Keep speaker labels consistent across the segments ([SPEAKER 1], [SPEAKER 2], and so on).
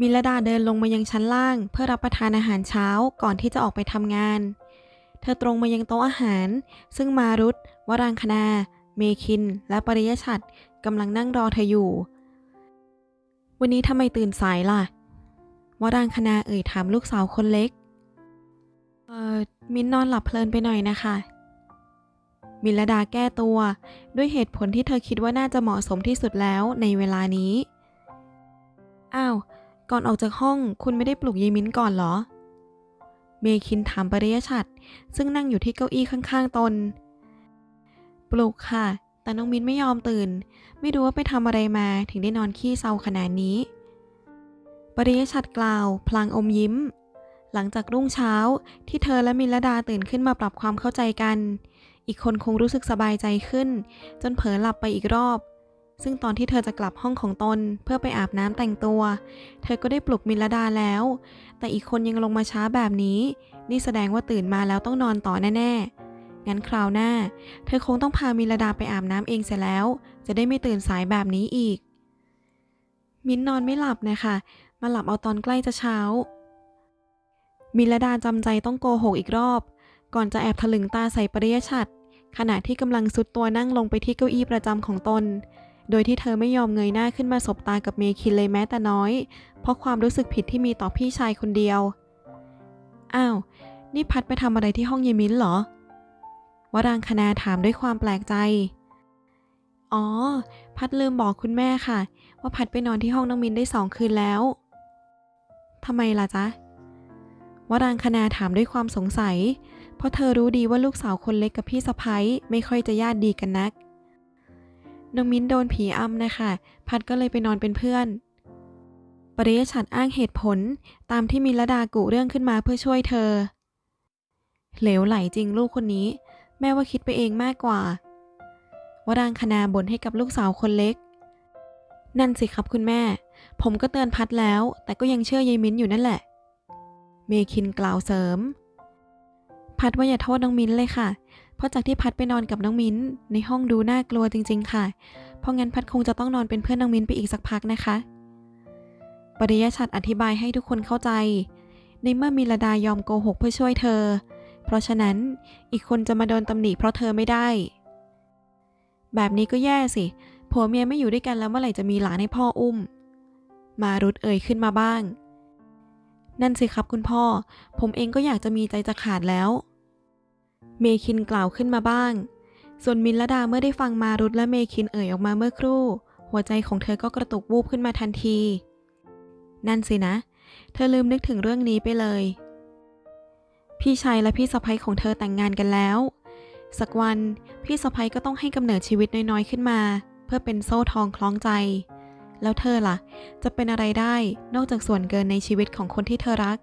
[SPEAKER 1] มิลดาเดินลงมายังชั้นล่าง เพื่อรับประทานอาหารเช้าก่อนที่จะออกไปทำงาน เธอตรงมายังโต๊ะอาหาร ซึ่งมารุตวรางคณา เมคิน และปริยชัดกำลังนั่งรอเธออยู่ วันนี้ทำไมตื่นสายล่ะ วรางคณาเอ่ยถามลูกสาวคนเล็ก เอ่อ มินนอนหลับเพลินไปหน่อยนะคะ มิลดาแก้ตัว ด้วยเหตุผลที่เธอคิดว่าน่าจะเหมาะสมที่สุดแล้วในเวลานี้ อ้าว ก่อนออกจากห้องคุณไม่ได้ปลุกยายมินก่อนเหรอ เมคินถามปริยชัด ซึ่งนั่งอยู่ที่เก้าอี้ข้างๆตน ปลุกค่ะ แต่น้องมินไม่ยอมตื่น ไม่รู้ว่าไปทำอะไรมาถึงได้นอนขี้เศร้าขนาดนี้ ปริยชัดกล่าว พลางอมยิ้ม หลังจากรุ่งเช้าที่เธอและมินลดาตื่นขึ้นมาปรับความเข้าใจกัน อีกคนคงรู้สึกสบายใจขึ้น จนเผลอหลับไปอีกรอบ ซึ่งตอนที่เธอจะกลับห้องของตนเพื่อไปอาบน้ำแต่งตัว เธอก็ได้ปลุกมิลดาแล้ว แต่อีกคนยังลงมาช้าแบบนี้ นี่แสดงว่าตื่นมาแล้วต้องนอนต่อแน่ๆ งั้นคราวหน้า เธอคงต้องพามิลดาไปอาบน้ำเองเสียแล้ว จะได้ไม่ตื่นสายแบบนี้อีก มิ้นนอนไม่หลับนะคะ มาหลับเอาตอนใกล้จะเช้า มิลดาจำใจต้องโกหกอีกรอบ ก่อนจะแอบถลึงตาใส่ปริยชัดขณะที่กำลังซุดตัวนั่งลงไปที่เก้าอี้ประจำของตน โดยที่เธอไม่ยอมเงยหน้าขึ้นมาสบตากับเมคินเลยแม้แต่น้อย เพราะความรู้สึกผิดที่มีต่อพี่ชายคนเดียว อ้าว นี่พัดไปทำอะไรที่ห้องเยมินเหรอ วรางคณาถามด้วยความแปลกใจ อ๋อ พัดลืมบอกคุณแม่ค่ะ ว่าพัดไปนอนที่ห้องน้องมินได้สองคืนแล้วทำไมล่ะจ๊ะวรางคณาถามด้วยความสงสัย เพราะเธอรู้ดีว่าลูกสาวคนเล็กกับพี่สะพ้ยไม่ค่อยจะญาติดีกันนัก น้องมิ้นโดนผีอำนะคะพัดก็เลยไปนอนเป็นเพื่อน ปริยชัดอ้างเหตุผลตามที่มิลดากุเรื่องขึ้นมาเพื่อช่วยเธอ เหลวไหลจริงลูกคนนี้ แม่ว่าคิดไปเองมากกว่าวรางคณาบ่นให้กับลูกสาวคนเล็ก นั่นสิครับคุณแม่ ผมก็เตือนพัดแล้ว แต่ก็ยังเชื่อยายมิ้นอยู่นั่นแหละ เมคินกล่าวเสริม พัดว่าอย่าโทษน้องมิ้นเลยค่ะ เพราะจากที่พัดไปนอนกับน้องมิ้น ในห้องดูน่ากลัวจริง ๆ ค่ะ เพราะงั้นพัดคงจะต้องนอนเป็นเพื่อนน้องมิ้นไปอีกสักพักนะคะ ปริยชัดอธิบายให้ทุกคนเข้าใจ ในเมื่อมิลดายอมโกหกเพื่อช่วยเธอ เพราะฉะนั้นอีกคนจะมาโดนตำหนิเพราะเธอไม่ได้ แบบนี้ก็แย่สิ ผัวเมียไม่อยู่ด้วยกันแล้วเมื่อไหร่จะมีหลานให้พ่ออุ้ม มารุดเอ่ยขึ้นมาบ้าง นั่นสิครับคุณพ่อ ผมเองก็อยากจะมีใจจะขาดแล้ว เมคินกล่าวขึ้นมาบ้าง ส่วนมินลดาเมื่อได้ฟังมารุดและเมคินเอ่ยออกมาเมื่อครู่ หัวใจของเธอก็กระตุกวูบขึ้นมาทันที นั่นสินะ เธอลืมนึกถึงเรื่องนี้ไปเลย พี่ชายและพี่สะใภ้ของเธอแต่งงานกันแล้ว สักวันพี่สะใภ้ก็ต้องให้กำเนิดชีวิตน้อยๆขึ้นมา เพื่อเป็นโซ่ทองคล้องใจ แล้วเธอล่ะ จะเป็นอะไรได้นอกจากส่วนเกินในชีวิตของคนที่เธอรัก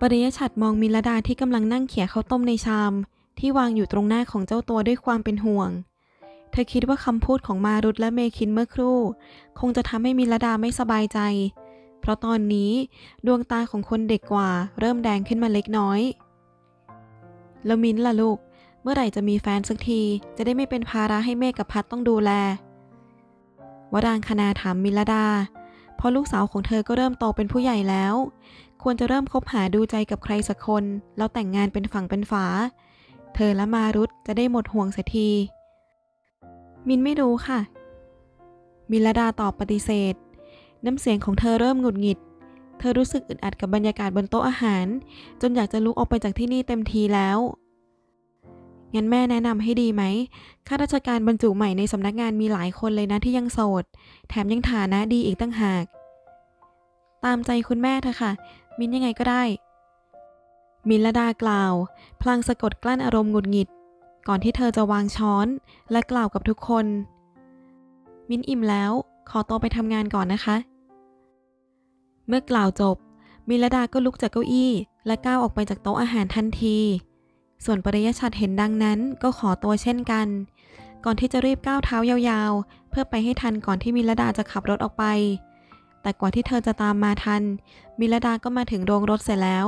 [SPEAKER 1] ปริยชัดมองมิลดาที่กำลังนั่งเขี่ยข้าวต้มในชาม ที่วางอยู่ตรงหน้าของเจ้าตัวด้วยความเป็นห่วง เธอคิดว่าคำพูดของมารุตและเมคินเมื่อครู่ คงจะทำให้มิลดาไม่สบายใจ เพราะตอนนี้ดวงตาของคนเด็กกว่า เริ่มแดงขึ้นมาเล็กน้อย แล้วมินล่ะลูก เมื่อไหร่จะมีแฟนสักที จะได้ไม่เป็นภาระให้เมฆกับพัดต้องดูแล วรางคณาถามมิลดา เพราะลูกสาวของเธอก็เริ่มโตเป็นผู้ใหญ่แล้ว ควรจะเริ่มคบหาดูใจกับใครสักคน แล้วแต่งงานเป็นฝั่งเป็นฝา เธอและมารุตจะได้หมดห่วงเสียที มินไม่รู้ค่ะ มิลดาตอบปฏิเสธ น้ำเสียงของเธอเริ่มหงุดหงิด เธอรู้สึกอึดอัดกับบรรยากาศบนโต๊ะอาหาร จนอยากจะลุกออกไปจากที่นี่เต็มทีแล้วงั้นแม่แนะนำให้ดีไหม ข้าราชการบรรจุใหม่ในสำนักงานมีหลายคนเลยนะที่ยังโสด แถมยังฐานะดีอีกตั้งหาก ตามใจคุณแม่เธอะค่ะ มินยังไงก็ได้ มินละดากล่าว พลางสะกดกลั้นอารมณ์หงุดหงิด ก่อนที่เธอจะวางช้อนและกล่าวกับทุกคน มินอิ่มแล้วขอตัวไปทำงานก่อนนะคะ เมื่อกล่าวจบ มิลดาก็ลุกจากเก้าอี้ และก้าวออกไปจากโต๊ะอาหารทันที ส่วนปริยชัดเห็นดังนั้นก็ขอตัวเช่นกัน ก่อนที่จะรีบก้าวเท้ายาวๆ เพื่อไปให้ทันก่อนที่มิลดาจะขับรถออกไป แต่กว่าที่เธอจะตามมาทัน มิลดาก็มาถึงโรงรถเสร็จแล้ว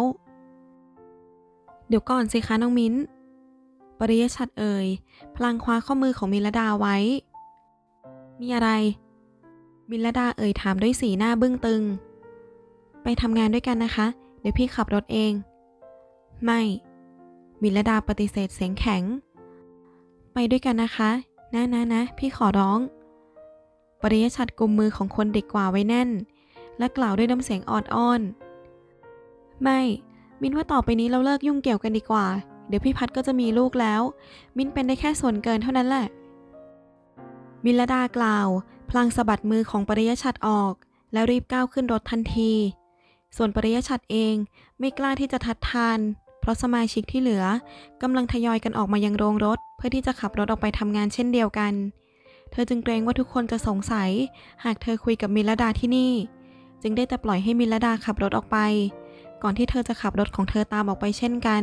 [SPEAKER 1] เดี๋ยวก่อนสิคะน้องมิ้น ปริยชัดเอ่ย พลางคว้าข้อมือของมิลดาไว้ มีอะไร มิลดาเอ่ยถามด้วยสีหน้าบึ้งตึง ไปทำงานด้วยกันนะคะ เดี๋ยวพี่ขับรถเอง ไม่ มิลดาปฏิเสธเสียงแข็ง ไปด้วยกันนะคะ นะนะนะ พี่ขอร้อง ปริยชัดกุมมือของคนเด็กกว่าไว้แน่น และกล่าวด้วยน้ำเสียงออดอ้อน ไม่ มินว่าต่อไปนี้เราเลิกยุ่งเกี่ยวกันดีกว่า เดี๋ยวพี่พัดก็จะมีลูกแล้ว มินเป็นได้แค่ส่วนเกินเท่านั้นแหละ มิลดากล่าว พลางสะบัดมือของปริยชัดออก แล้วรีบก้าวขึ้นรถทันที ส่วนปริยชัดเองไม่กล้าที่จะทัดทาน เพราะสมาชิกที่เหลือกำลังทยอยกันออกมายังโรงรถ เพื่อที่จะขับรถออกไปทำงานเช่นเดียวกัน เธอจึงเกรงว่าทุกคนจะสงสัย หากเธอคุยกับมิลดาที่นี่ จึงได้แต่ปล่อยให้มิลดาขับรถออกไป ก่อนที่เธอจะขับรถของเธอตามออกไปเช่นกัน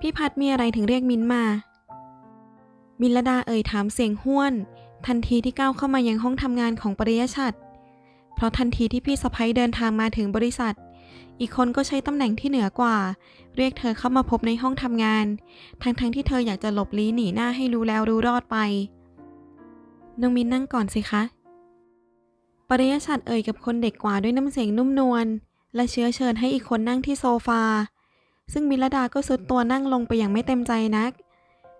[SPEAKER 1] พี่พัดมีอะไรถึงเรียกมินมา มิลดาเอ่ยถามเสียงห้วน ทันทีที่ก้าวเข้ามายังห้องทำงานของปริยชัด เพราะทันทีที่พี่สะพ้ยเดินทางมาถึงบริษัท อีกคนก็ใช้ตำแหน่งที่เหนือกว่า เรียกเธอเข้ามาพบในห้องทำงาน ทั้งๆทที่เธออยากจะหลบลี้หนีหน้าให้รู้แล้วรู้รอดไปน้องมินนั่งก่อนสิคะปริยชัดเอ่ยกับคนเด็กกว่าด้วยน้ำเสียงนุ่มนวลและเชื้อเชิญให้อีกคนนั่งที่โซฟา ซึ่งมิลดาก็สุดตัวนั่งลงไปอย่างไม่เต็มใจนัก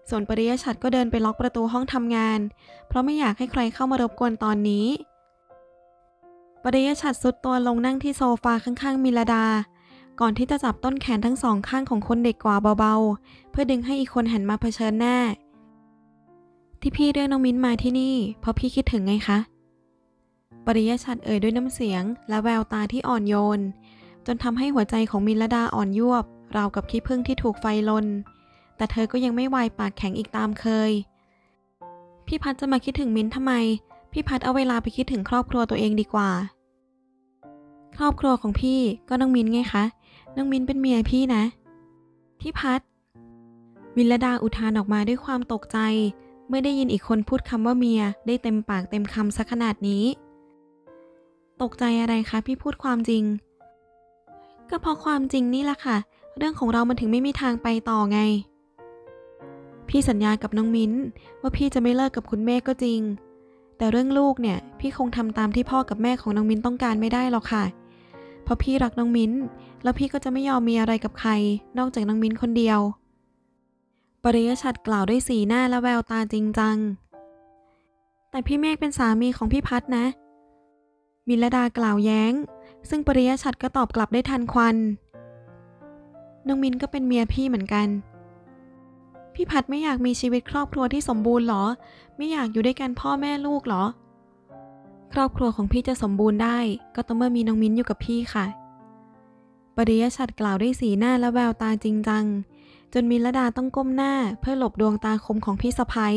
[SPEAKER 1] ส่วนปริยชัดก็เดินไปล็อกประตูห้องทำงาน เพราะไม่อยากให้ใครเข้ามารบกวนตอนนี้ ปริยชัดสุดตัวลงนั่งที่โซฟาข้างๆมิลดา ก่อนที่จะจับต้นแขนทั้งสองข้างของคนเด็กกว่าเบาๆ เพื่อดึงให้อีกคนหันมาเผชิญหน้า ที่พี่เรียกน้องมิ้นมาที่นี่ เพราะพี่คิดถึงไงคะ ปริยชัดเอ่ยด้วยน้ำเสียง และแววตาที่อ่อนโยน จนทำให้หัวใจของมิลดาอ่อนยวบ ราวกับขี้ผึ้งที่ถูกไฟลน แต่เธอก็ยังไม่วายปากแข็งอีกตามเคย พี่พัดจะมาคิดถึงมิ้นทำไม พี่พัดเอาเวลาไปคิดถึงครอบครัวตัวเองดีกว่า ครอบครัวของพี่ก็น้องมินไงคะน้องมินเป็นเมียพี่นะพี่พัดมิลดาอุทานออกมาด้วยความตกใจ เมื่อได้ยินอีกคนพูดคำว่าเมียได้เต็มปากเต็มคำซะขนาดนี้ ตกใจอะไรคะพี่พูดความจริง ก็เพราะความจริงนี่แหละค่ะ เรื่องของเรามันถึงไม่มีทางไปต่อไง พี่สัญญากับน้องมิ้น ว่าพี่จะไม่เลิกกับคุณแม่ก็จริง แต่เรื่องลูกเนี่ย พี่คงทำตามที่พ่อกับแม่ของน้องมิ้นต้องการไม่ได้หรอกค่ะ เพราะพี่รักน้องมิ้น แล้วพี่ก็จะไม่ยอมมีอะไรกับใคร นอกจากน้องมิ้นคนเดียว ปริยชัดกล่าวด้วยสีหน้าและแววตาจริงจัง แต่พี่เมฆเป็นสามีของพี่พัดนะ มิลดากล่าวแย้ง ซึ่งปริยชัดก็ตอบกลับได้ทันควัน น้องมิ้นก็เป็นเมียพี่เหมือนกัน พี่พัดไม่อยากมีชีวิตครอบครัวที่สมบูรณ์หรอ ไม่อยากอยู่ด้วยกันพ่อแม่ลูกหรอ รอบครัวของพี่จะสมบูรณ์ได้ ก็ต้องเมื่อมีน้องมิ้นอยู่กับพี่ค่ะ ปริยชัดกล่าวด้วยสีหน้าและแววตาจริงจัง จนมิลดาต้องก้มหน้าเพื่อหลบดวงตาคมของพี่สะพ้ย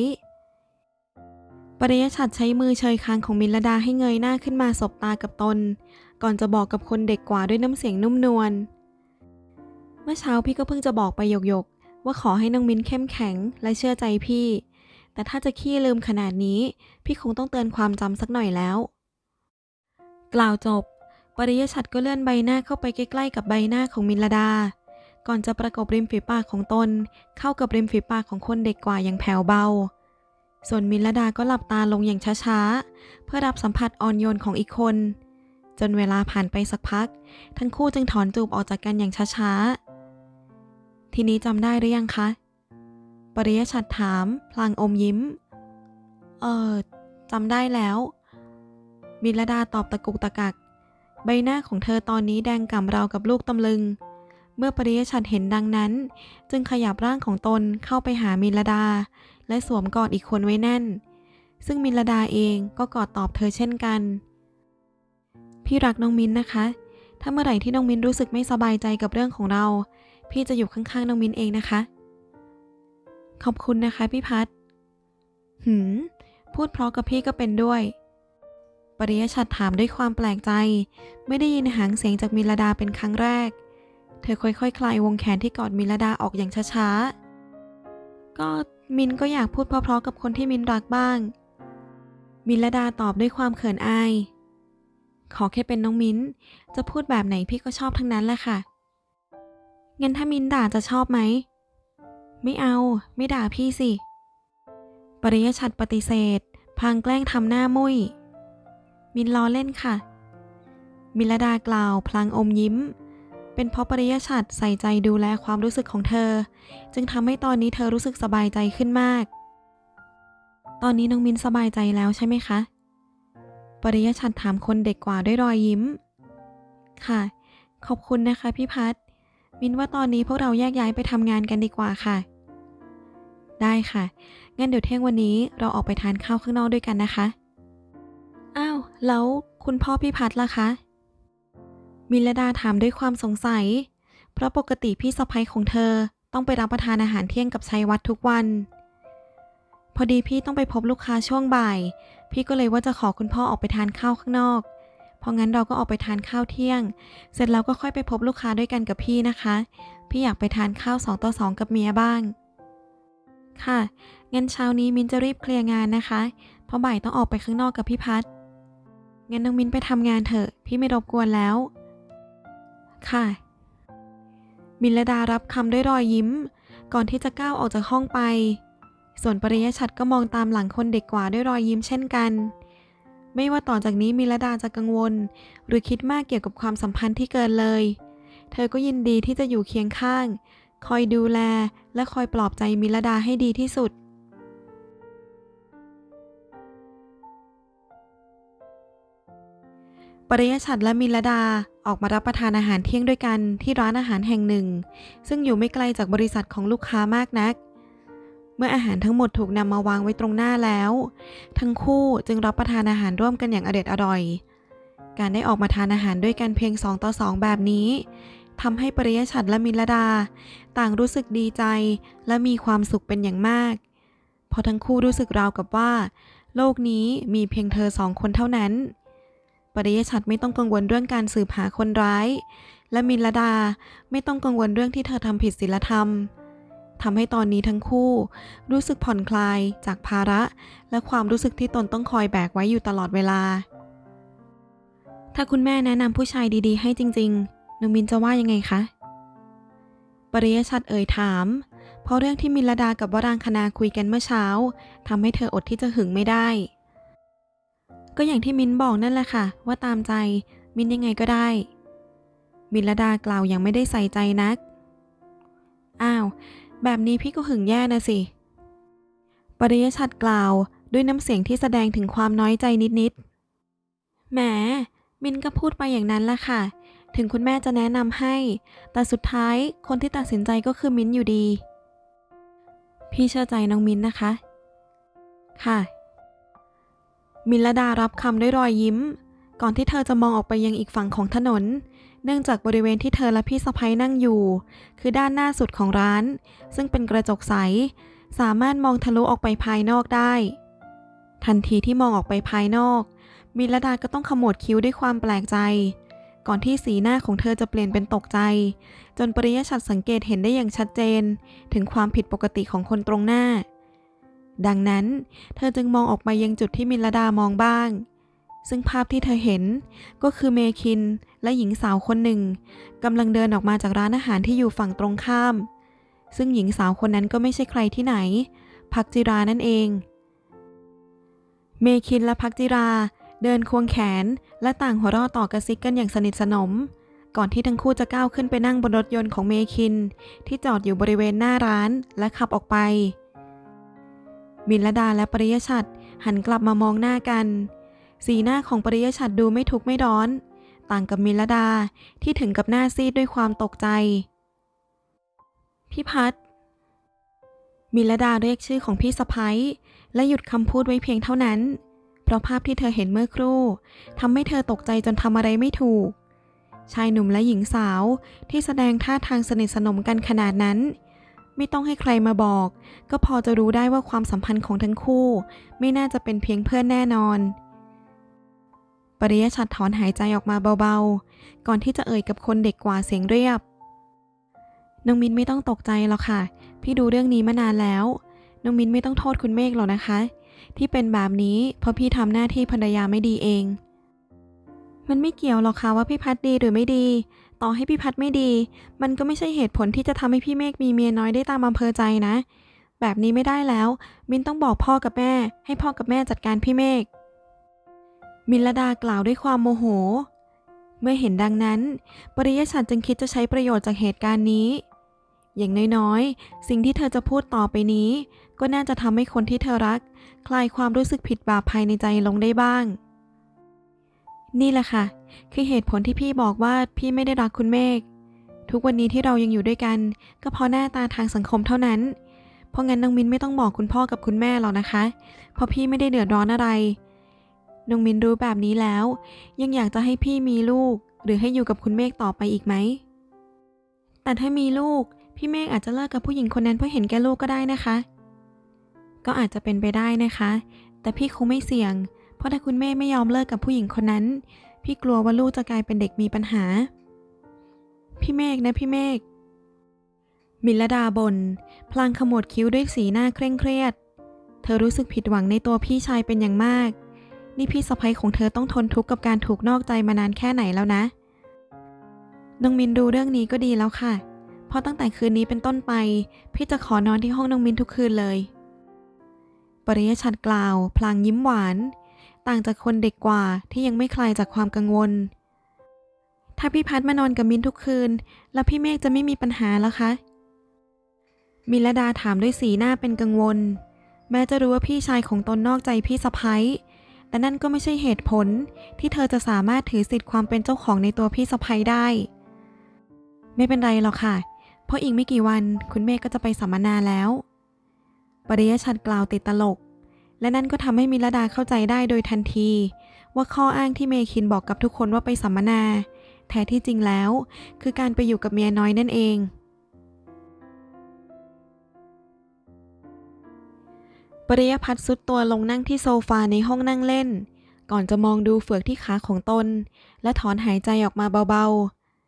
[SPEAKER 1] ปริยชัดใช้มือเชยคางของมิลดาให้เงยหน้าขึ้นมาสบตากับตน ก่อนจะบอกกับคนเด็กกว่าด้วยน้ำเสียงนุ่มนวล เมื่อเช้าพี่ก็เพิ่งจะบอกไปหยกๆว่าขอให้น้องมิ้นเข้มแข็งและเชื่อใจพี่ แต่ถ้าจะขี้ลืมขนาดนี้ พี่คงต้องเตือนความจำสักหน่อยแล้ว กล่าวจบ ปริยชัดก็เลื่อนใบหน้าเข้าไปใกล้ๆกับใบหน้าของมิลดา ก่อนจะประกบริมฝีปากของตน เข้ากับริมฝีปากของคนเด็กกว่าอย่างแผ่วเบา ส่วนมิลดาก็หลับตาลงอย่างช้าๆ เพื่อรับสัมผัสอ่อนโยนของอีกคน จนเวลาผ่านไปสักพัก ทั้งคู่จึงถอนจูบออกจากกันอย่างช้าๆ ทีนี้จำได้หรือยังคะ ปริยชัดถาม พลางอมยิ้ม เออจำได้แล้วมิลดาตอบตะกุกตะกัก ใบหน้าของเธอตอนนี้แดงก่ำราวกับลูกตำลึง เมื่อปริยชัดเห็นดังนั้น จึงขยับร่างของตนเข้าไปหามิลดา และสวมกอดอีกคนไว้แน่น ซึ่งมิลดาเองก็กอดตอบเธอเช่นกัน พี่รักน้องมินนะคะ ถ้าเมื่อไหร่ที่น้องมินรู้สึกไม่สบายใจกับเรื่องของเรา พี่จะอยู่ข้างๆน้องมินเองนะคะ ขอบคุณนะคะพี่พัดหืม พูดเพราะกับพี่ก็เป็นด้วย ปริยชัดถามด้วยความแปลกใจ ไม่ได้ยินหางเสียงจากมิลดาเป็นครั้งแรก เธอค่อยๆคคลายวงแขนที่กอดมิลดาออกอย่างช้าๆ ก็มินก็อยากพูดเพราะๆกับคนที่มินรักบ้าง มิลดาตอบด้วยความเขินอาย ขอแค่เป็นน้องมิ้นจะพูดแบบไหนพี่ก็ชอบทั้งนั้นแหละค่ะ งั้นถ้ามินด่าจะชอบไหม ไม่เอา ไม่ด่าพี่สิ ปริยชัดปฏิเสธพพลางแกล้งทำหน้ามุย้ย มินล้อเล่นค่ะ มิลดากล่าวพลางอมยิ้ม เป็นเพราะปริยชัดใส่ใจดูแลความรู้สึกของเธอ จึงทำให้ตอนนี้เธอรู้สึกสบายใจขึ้นมาก ตอนนี้น้องมินสบายใจแล้วใช่ไหมคะ ปริยชัดถามคนเด็กกว่าด้วยรอยยิ้ม ค่ะ ขอบคุณนะคะพี่พัดมินว่าตอนนี้พวกเราแยกย้ายไปทำงานกันดีกว่าค่ะ ได้ค่ะ งั้นเดี๋ยวเที่ยงวันนี้เราออกไปทานข้าวข้างนอกด้วยกันนะคะ อ้าว แล้วคุณพ่อพี่พัดล่ะคะ มิลดาถามด้วยความสงสัย เพราะปกติพี่สะใภ้ของเธอต้องไปรับประทานอาหารเที่ยงกับชัยวัฒน์ทุกวัน พอดีพี่ต้องไปพบลูกค้าช่วงบ่าย พี่ก็เลยว่าจะขอคุณพ่อออกไปทานข้าวข้างนอก เพราะงั้นเราก็ออกไปทานข้าวเที่ยง เสร็จแล้วก็ค่อยไปพบลูกค้าด้วยกันกับพี่นะคะ พี่อยากไปทานข้าวสองต่อสองกับเมียบ้าง ค่ะ งั้นเช้านี้มินจะรีบเคลียร์งานนะคะ เพราะบ่ายต้องออกไปข้างนอกกับพี่พัดงั้นน้องมินไปทำงานเถอะ พี่ไม่รบกวนแล้ว ค่ะ มินลดารับคำด้วยรอยยิ้ม ก่อนที่จะก้าวออกจากห้องไป ส่วนปริยชัดก็มองตามหลังคนเด็กกว่าด้วยรอยยิ้มเช่นกัน ไม่ว่าต่อจากนี้มิลดาจะกังวล หรือคิดมากเกี่ยวกับความสัมพันธ์ที่เกินเลย เธอก็ยินดีที่จะอยู่เคียงข้าง คอยดูแลและคอยปลอบใจมิลดาให้ดีที่สุด ปริยชัดและมิลดาออกมารับประทานอาหารเที่ยงด้วยกันที่ร้านอาหารแห่งหนึ่ง ซึ่งอยู่ไม่ไกลจากบริษัทของลูกค้ามากนัก เมื่ออาหารทั้งหมดถูกนำมาวางไว้ตรงหน้าแล้ว ทั้งคู่จึงรับประทานอาหารร่วมกันอย่างอเด็ดอร่อย การได้ออกมาทานอาหารด้วยกันเพียงสองต่อสองแบบนี้ ทำให้ปริยชัดและมิลดา ต่างรู้สึกดีใจและมีความสุขเป็นอย่างมากเพราะทั้งคู่รู้สึกราวกับว่า โลกนี้มีเพียงเธอสองคนเท่านั้น ปริยชัดไม่ต้องกังวลเรื่องการสืบหาคนร้าย และมิลดาไม่ต้องกังวลเรื่องที่เธอทำผิดศีลธรรมทำให้ตอนนี้ทั้งคู่ รู้สึกผ่อนคลายจากภาระ และความรู้สึกที่ตนต้องคอยแบกไว้อยู่ตลอดเวลา ถ้าคุณแม่แนะนำผู้ชายดีๆ ให้จริง ๆ น้องมินจะว่ายังไงคะ ปริยชัดเอ่ยถาม เพราะเรื่องที่มิลดากับวรางคณาคุยกันเมื่อเช้าทำให้เธออดที่จะหึงไม่ได้ ก็อย่างที่มินบอกนั่นแหละค่ะ ว่าตามใจ มินยังไงก็ได้ มิลดากล่าวอย่างไม่ได้ใส่ใจนัก อ้าว แบบนี้พี่ก็หึงแย่นะสิ ปริยชัดกล่าวด้วยน้ำเสียงที่แสดงถึงความน้อยใจนิดๆแหมมินก็พูดไปอย่างนั้นแหละค่ะ ถึงคุณแม่จะแนะนำให้ แต่สุดท้ายคนที่ตัดสินใจก็คือมิ้นอยู่ดี พี่เชื่อใจน้องมิ้นนะคะ ค่ะ มิลดารับคำด้วยรอยยิ้ม ก่อนที่เธอจะมองออกไปยังอีกฝั่งของถนน เนื่องจากบริเวณที่เธอและพี่สะพ้ยนั่งอยู่ คือด้านหน้าสุดของร้าน ซึ่งเป็นกระจกใส สามารถมองทะลุออกไปภายนอกได้ ทันทีที่มองออกไปภายนอกมิลดาก็ต้องขมวดคิ้วด้วยความแปลกใจ ก่อนที่สีหน้าของเธอจะเปลี่ยนเป็นตกใจ จนปริยชัดสังเกตเห็นได้อย่างชัดเจน ถึงความผิดปกติของคนตรงหน้า ดังนั้น เธอจึงมองออกมายังจุดที่มิลดามองบ้าง ซึ่งภาพที่เธอเห็นก็คือเมคินและหญิงสาวคนหนึ่งกำลังเดินออกมาจากร้านอาหารที่อยู่ฝั่งตรงข้าม ซึ่งหญิงสาวคนนั้นก็ไม่ใช่ใครที่ไหน พักจิรานั่นเอง เมคินและพักจิรา เดินควงแขน และต่างหัวเราะต่อกระซิกกันอย่างสนิทสนม ก่อนที่ทั้งคู่จะก้าวขึ้นไปนั่งบนรถยนต์ของเมคิน ที่จอดอยู่บริเวณหน้าร้านและขับออกไปมิลดาและปริยชัดหันกลับมามองหน้ากัน สีหน้าของปริยชัดดูไม่ทุกข์ไม่ร้อน ต่างกับมิลดาที่ถึงกับหน้าซีดด้วยความตกใจ พี่พัดมิลดาเรียกชื่อของพี่สะพ้ยและหยุดคำพูดไว้เพียงเท่านั้น เพราะภาพที่เธอเห็นเมื่อครู่ทำให้เธอตกใจจนทำอะไรไม่ถูก ชายหนุ่มและหญิงสาวที่แสดงท่าทางสนิทสนมกันขนาดนั้น ไม่ต้องให้ใครมาบอก ก็พอจะรู้ได้ว่าความสัมพันธ์ของทั้งคู่ ไม่น่าจะเป็นเพียงเพื่อนแน่นอนปริยชัดถอนหายใจออกมาเบาๆ ก่อนที่จะเอ่ยกับคนเด็กกว่าเสียงเรียบ น้องมินไม่ต้องตกใจหรอกค่ะ พี่ดูเรื่องนี้มานานแล้ว น้องมินไม่ต้องโทษคุณเมฆหรอกนะคะ ที่เป็นแบบนี้ เพราะพี่ทำหน้าที่ภรรยาไม่ดีเอง มันไม่เกี่ยวหรอกค่ะว่าพี่พัดดีหรือไม่ดี ต่อให้พี่พัดไม่ดี มันก็ไม่ใช่เหตุผลที่จะทำให้พี่เมฆมีเมียน้อยได้ตามอำเภอใจนะ แบบนี้ไม่ได้แล้ว มินต้องบอกพ่อกับแม่ ให้พ่อกับแม่จัดการพี่เมฆมินลดากล่าวด้วยความโมโห เมื่อเห็นดังนั้น ปริยชัดจึงคิดจะใช้ประโยชน์จากเหตุการณ์นี้ อย่างน้อยๆ สิ่งที่เธอจะพูดต่อไปนี้ ก็น่าจะทำให้คนที่เธอรัก คลายความรู้สึกผิดบาปภายในใจลงได้บ้าง นี่แหละค่ะ คือเหตุผลที่พี่บอกว่าพี่ไม่ได้รักคุณเมฆทุกวันนี้ที่เรายังอยู่ด้วยกัน ก็เพราะหน้าตาทางสังคมเท่านั้น เพราะงั้นน้องมินไม่ต้องบอกคุณพ่อกับคุณแม่หรอกนะคะ เพราะพี่ไม่ได้เดือดร้อนอะไร น้องมินรู้แบบนี้แล้ว ยังอยากจะให้พี่มีลูก หรือให้อยู่กับคุณเมฆต่อไปอีกไหม แต่ถ้ามีลูก พี่เมฆอาจจะเลิกกับผู้หญิงคนนั้นเพราะเห็นแก่ลูกก็ได้นะคะ ก็อาจจะเป็นไปได้นะคะ แต่พี่คงไม่เสี่ยง เพราะถ้าคุณเมฆไม่ยอมเลิกกับผู้หญิงคนนั้น พี่กลัวว่าลูกจะกลายเป็นเด็กมีปัญหา พี่เมฆนะพี่เมฆมิลดาบน่นพลางขมวดคิ้วด้วยสีหน้าเคร่งเครียด เธอรู้สึกผิดหวังในตัวพี่ชายเป็นอย่างมาก นี่พี่สะใภ้ของเธอต้องทนทุกข์กับการถูกนอกใจมานานแค่ไหนแล้วนะ น้องมินดูเรื่องนี้ก็ดีแล้วค่ะ เพราะตั้งแต่คืนนี้เป็นต้นไป พี่จะขอนอนที่ห้องน้องมินทุกคืนเลย ปริยชัดกล่าว พลางยิ้มหวาน ต่างจากคนเด็กกว่าที่ยังไม่คลายจากความกังวล ถ้าพี่พัดมานอนกับมินทุกคืน แล้วพี่เมฆจะไม่มีปัญหาแล้วคะ มิลดาถามด้วยสีหน้าเป็นกังวล แม้จะรู้ว่าพี่ชายของตนนอกใจพี่สะพ้ยแต่นั่นก็ไม่ใช่เหตุผลที่เธอจะสามารถถือสิทธิ์ความเป็นเจ้าของในตัวพี่สะพ้ยได้ ไม่เป็นไรหรอกค่ะ เพราะอีกไม่กี่วันคุณเมฆก็จะไปสัมมนาแล้ว ปริยชัดกล่าวติดตลก และนั่นก็ทำให้มิลดาเข้าใจได้โดยทันที ว่าข้ออ้างที่เมคินบอกกับทุกคนว่าไปสัมมนา แท้ที่จริงแล้ว คือการไปอยู่กับเมียน้อยนั่นเอง ปริยพัฒน์สุดตัวลงนั่งที่โซฟาในห้องนั่งเล่น ก่อนจะมองดูเฟือกที่ขาของตน และถอนหายใจออกมาเบา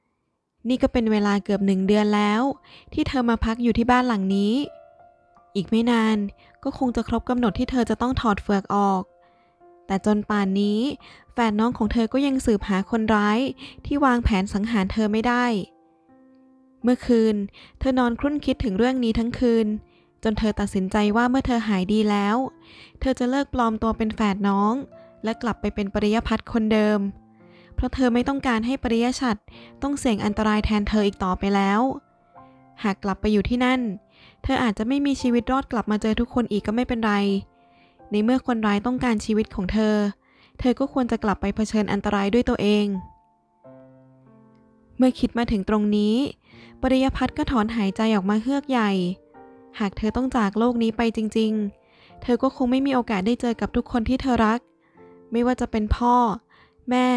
[SPEAKER 1] ๆ นี่ก็เป็นเวลาเกือบหนึ่งเดือนแล้ว ที่เธอมาพักอยู่ที่บ้านหลังนี้ อีกไม่นานก็คงจะครบกำหนดที่เธอจะต้องถอดเฟือกออก แต่จนป่านนี้ แฟนน้องของเธอก็ยังสืบหาคนร้ายที่วางแผนสังหารเธอไม่ได้ เมื่อคืน เธอนอนครุ่นคิดถึงเรื่องนี้ทั้งคืน จนเธอตัดสินใจว่าเมื่อเธอหายดีแล้ว เธอจะเลิกปลอมตัวเป็นแฝดน้อง และกลับไปเป็นปริยพัฒน์คนเดิม เพราะเธอไม่ต้องการให้ปริยชัดต้องเสี่ยงอันตรายแทนเธออีกต่อไปแล้ว หากกลับไปอยู่ที่นั่นเเธออาจจะไม่มีชีวิตรอดกลับมาเจอทุกคนอีกก็ไม่เป็นไร ในเมื่อคนร้ายต้องการชีวิตของเธอ เธอก็ควรจะกลับไปเผชิญอันตรายด้วยตัวเอง เมื่อคิดมาถึงตรงนี้ปริยพัฒน์ก็ถอนหายใจออกมาเฮือกใหญ่ หากเธอต้องจากโลกนี้ไปจริง ๆ เธอก็คงไม่มีโอกาสได้เจอกับทุกคนที่เธอรัก ไม่ว่าจะเป็นพ่อ แม่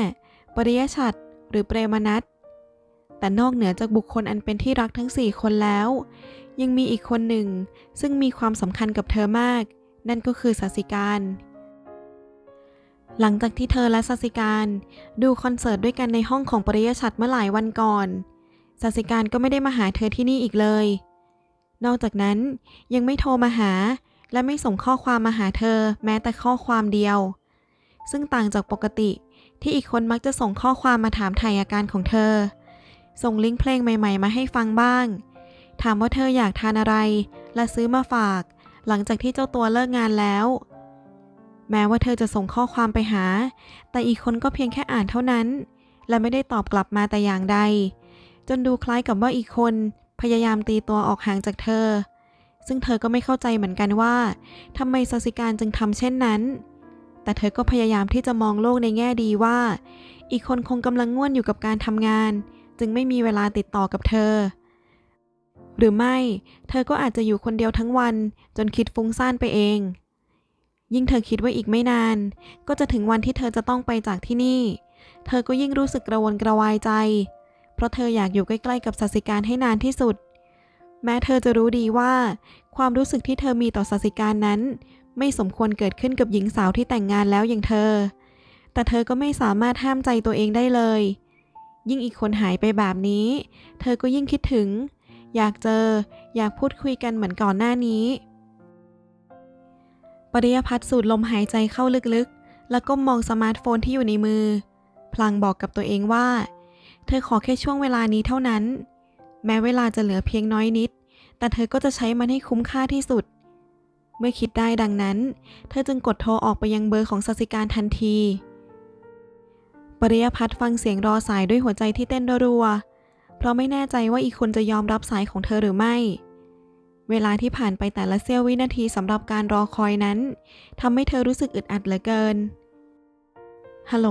[SPEAKER 1] ปริยชัดหรือเปรมนัทแต่นอกเหนือจากบุคคลอันเป็นที่รักทั้งสี่คนแล้ว ยังมีอีกคนหนึ่ง ซึ่งมีความสำคัญกับเธอมาก นั่นก็คือสัสิการ หลังจากที่เธอและสัสิการดูคอนเสิร์ตด้วยกันในห้องของปริยชัดเมื่อหลายวันก่อนสัสิการก็ไม่ได้มาหาเธอที่นี่อีกเลย นอกจากนั้นยังไม่โทรมาหาและไม่ส่งข้อความมาหาเธอแม้แต่ข้อความเดียว ซึ่งต่างจากปกติที่อีกคนมักจะส่งข้อความมาถามถ่ายอาการของเธอ ส่งลิงก์เพลงใหม่ ๆ มาให้ฟังบ้าง ถามว่าเธออยากทานอะไร และซื้อมาฝาก หลังจากที่เจ้าตัวเลิกงานแล้ว แม้ว่าเธอจะส่งข้อความไปหา แต่อีกคนก็เพียงแค่อ่านเท่านั้น และไม่ได้ตอบกลับมาแต่อย่างใด จนดูคล้ายกับว่าอีกคนพยายามตีตัวออกห่างจากเธอ ซึ่งเธอก็ไม่เข้าใจเหมือนกันว่าทำไมสสิการจึงทำเช่นนั้น แต่เธอก็พยายามที่จะมองโลกในแง่ดีว่า อีกคนคงกำลังง่วนอยู่กับการทำงาน จึงไม่มีเวลาติดต่อกับเธอ หรือไม่ เธอก็อาจจะอยู่คนเดียวทั้งวัน จนคิดฟุ้งซ่านไปเอง ยิ่งเธอคิดว่าอีกไม่นาน ก็จะถึงวันที่เธอจะต้องไปจากที่นี่ เธอก็ยิ่งรู้สึกกระวนกระวายใจ เพราะเธออยากอยู่ใกล้ๆกับสัสิการให้นานที่สุด แม้เธอจะรู้ดีว่า ความรู้สึกที่เธอมีต่อสัสิการนั้น ไม่สมควรเกิดขึ้นกับหญิงสาวที่แต่งงานแล้วอย่างเธอ แต่เธอก็ไม่สามารถห้ามใจตัวเองได้เลย ยิ่งอีกคนหายไปแบบนี้ เธอก็ยิ่งคิดถึง อยากเจอ อยากพูดคุยกันเหมือนก่อนหน้านี้ปริยพัฒน์สูดลมหายใจเข้าลึกๆ แล้วก้มมองสมาร์ทโฟนที่อยู่ในมือ พลางบอกกับตัวเองว่า เธอขอแค่ช่วงเวลานี้เท่านั้น แม้เวลาจะเหลือเพียงน้อยนิด แต่เธอก็จะใช้มันให้คุ้มค่าที่สุด เมื่อคิดได้ดังนั้น เธอจึงกดโทรออกไปยังเบอร์ของสสิการทันที ปริยพัฒน์ฟังเสียงรอสายด้วยหัวใจที่เต้นรัวๆ ราะไม่แน่ใจว่าอีกคนจะยอมรับสายของเธอหรือไม่ เวลาที่ผ่านไปแต่ละเสี้ยววินาทีสำหรับการรอคอยนั้นทำให้เธอรู้สึกอึดอัดเหลือเกิน ฮัลโหล